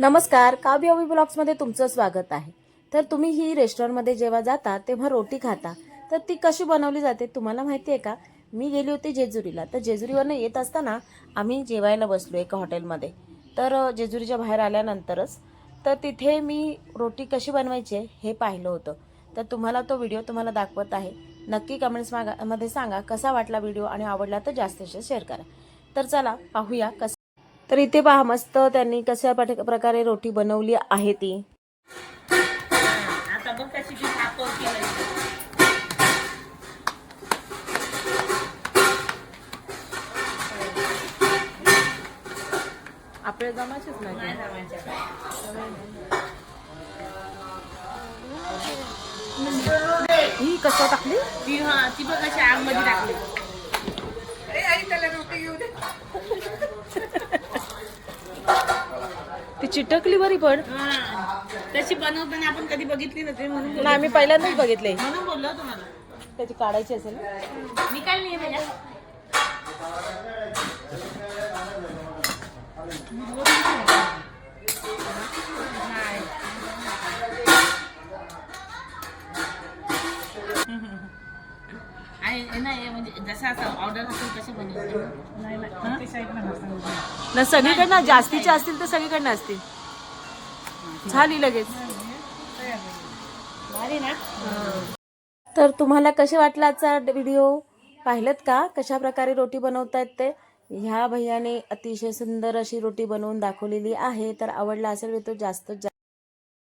नमस्कार काव्य अवी ब्लॉग्समध्ये तुमचं स्वागत आहे. तर तुम्ही ही रेस्टॉरंटमध्ये जेव्हा जाता तेव्हा रोटी खाता. तर ती कशी बनवली जाते तुम्हाला माहिती आहे का? मी गेली होती जेजुरीला. तर जेजुरीवरनं येत असताना आम्ही जेवायला बसलो एका हॉटेलमध्ये. तर जेजुरीच्या बाहेर आल्यानंतरच तर तिथे मी रोटी कशी बनवायची आहे हे पाहिलं होतं. तर तुम्हाला तो व्हिडिओ तुम्हाला दाखवत आहे. नक्की कमेंट्स मागा मध्ये सांगा कसा वाटला व्हिडिओ आणि आवडला तर जास्तीत जास्त शेअर करा. तर चला पाहूया कसं तर इथे पहा मस्त त्यांनी कशा प्रकारे रोटी बनवली आहे ती. आता बघ कशी आपल्या जमाचेच नाही. ही कशा टाकली? ती हा ती बघ कशी आगमध्ये टाकली. चिटकली बरी पण हा. तशी बनवताना आपण कधी बघितली नव्हती म्हणून बोललो. नाही मी पहिल्यांदाच बघितले म्हणून बोललो तुम्हाला त्याची काढायची असेल ना. निकाल नाही भैया नाही. आणि नाही म्हणजे जसं असं ऑर्डर असेल तसे बनवते ना सगळीकडनं जास्तीचे असतील तर सगळीकडनं असतील. झाली लगेच. ना तर तुम्हाला कसे वाटला आजचा व्हिडिओ पाहिलत का? कशा प्रकारे रोटी बनवतायत ते? ह्या भैयाने अतिशय सुंदर अशी रोटी बनवून दाखवलेली आहे. तर आवडला असेल तर जास्त जास्त